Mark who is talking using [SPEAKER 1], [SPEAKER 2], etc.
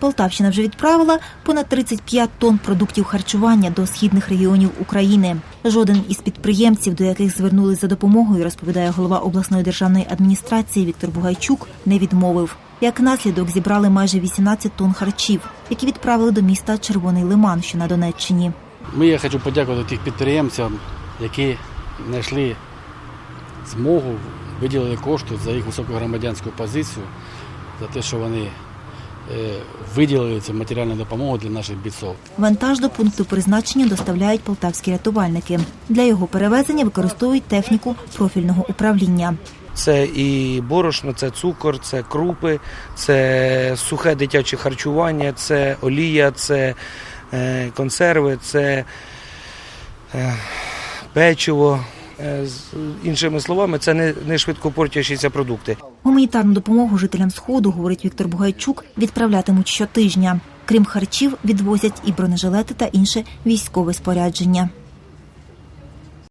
[SPEAKER 1] Полтавщина вже відправила понад 35 тонн продуктів харчування до східних регіонів України. Жоден із підприємців, до яких звернулись за допомогою, розповідає голова обласної державної адміністрації Віктор Бугайчук, не відмовив. Як наслідок зібрали майже 18 тонн харчів, які відправили до міста Червоний Лиман, що на Донеччині.
[SPEAKER 2] Ми я хочу подякувати тих підприємцям, які знайшли змогу, виділили кошти за їх високу громадянську позицію, за те, що вони виділили цю матеріальну допомогу для наших бійців.
[SPEAKER 1] Вантаж до пункту призначення доставляють полтавські рятувальники. Для його перевезення використовують техніку профільного управління.
[SPEAKER 3] Це і борошно, це цукор, це крупи, це сухе дитяче харчування, це олія, це е, консерви, це е, печиво. Е, з іншими словами, це не, не швидко портящіся продукти.
[SPEAKER 1] Гуманітарну допомогу жителям сходу, говорить Віктор Бугайчук, відправлятимуть щотижня. Крім харчів, відвозять і бронежилети та інше військове спорядження.